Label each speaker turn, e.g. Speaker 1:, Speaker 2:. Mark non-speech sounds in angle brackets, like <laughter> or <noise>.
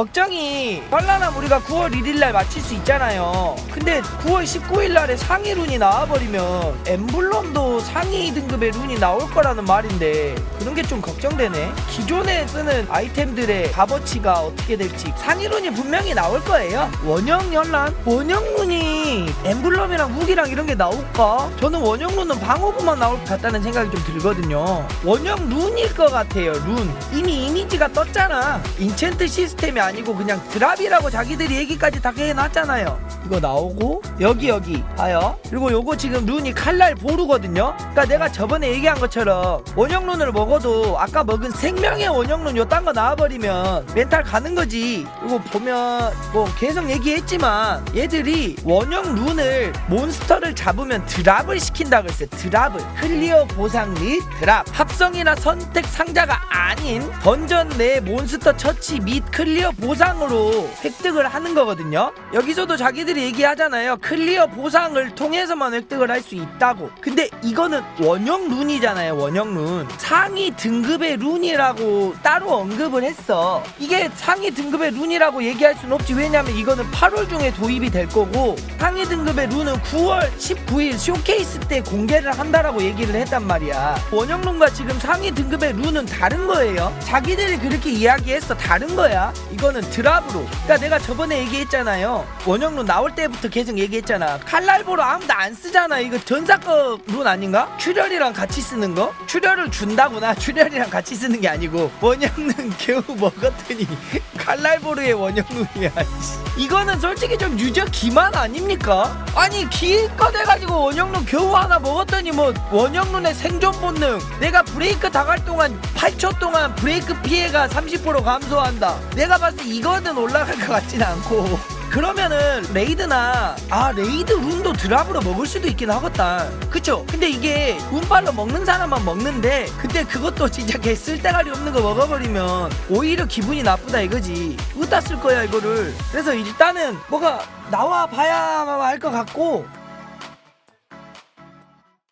Speaker 1: 걱정이 빨라나 우리가 9월 1일날 마칠 수 있잖아요. 근데 9월 19일날에 상위 룬이 나와버리면 엠블럼도 상위 등급의 룬이 나올 거라는 말인데 그런 게 좀 걱정되네. 기존에 쓰는 아이템들의 값어치가 어떻게 될지 상위 룬이 분명히 나올 거예요. 원형 연란? 원형 룬이 엠블럼이랑 무기랑 이런 게 나올까? 저는 원형 룬은 방어구만 나올 것 같다는 생각이 좀 들거든요. 원형 룬일 것 같아요 룬. 이미 이미지가 떴잖아. 인챈트 시스템이 아니고 그냥 드랍이라고 자기들이 얘기까지 다 해놨잖아요. 이거 나오고 여기 여기 봐요. 그리고 요거 지금 룬이 칼날 보루거든요? 그러니까 내가 저번에 얘기한 것처럼 원형 룬을 먹어도 아까 먹은 생명의 원형 룬 요딴 거 나와버리면 멘탈 가는 거지. 그리고 보면 뭐 계속 얘기했지만 얘들이 원형 룬을 몬스터를 잡으면 드랍을 시킨다 그랬어요. 드랍을. 클리어 보상 및 드랍. 합성이나 선택 상자가 아닌 던전 내 몬스터 처치 및 클리어 보상으로 획득을 하는 거거든요. 여기서도 자기들이 얘기하잖아요. 클리어 보상을 통해서만 획득을 할 수 있다고. 근데 이거는 원형 룬이잖아요 원형 룬. 상위 등급의 룬이라고 따로 언급을 했어. 이게 상위 등급의 룬이라고 얘기할 수는 없지. 왜냐면 이거는 8월 중에 도입이 될 거고 상위 등급의 룬은 9월 19일 쇼케이스 때 공개를 한다라고 얘기를 했단 말이야. 원형 룬과 지금 상위 등급의 룬은 다른 거예요. 자기들이 그렇게 이야기했어. 다른 거야 이거는 드랍으로 그러니까 내가 저번에 얘기했잖아요 원형 룬 나올 때부터 계속 얘기했잖아 칼날보로 아무도 안 쓰잖아 이거 전사급 룬 아닌가? 출혈이랑 같이 쓰는 거? 출혈을 준다구나 <laughs> 출혈이랑 같이 쓰는 게 아니고 원형룬 <laughs> 겨우 먹었더니 <laughs> 칼날보르의 원형룬이야 씨. 이거는 솔직히 좀 유저 기만 아닙니까? 아니 기껏 해가지고 원형룬 겨우 하나 먹었더니 뭐 원형룬의 생존 본능 내가 브레이크 당할 동안 8초 동안 브레이크 피해가 30% 감소한다 내가 봤을 때 이거는 올라갈 것 같진 않고. 그러면은 레이드나 아 레이드 룬도 드랍으로 먹을 수도 있긴 하겠다. 그쵸? 근데 이게 운빨로 먹는 사람만 먹는데 근데 그것도 진짜 개 쓸데가리 없는 거 먹어버리면 오히려 기분이 나쁘다 이거지. 어디다 쓸 거야 이거를. 그래서 일단은 뭐가 나와 봐야만 할것 같고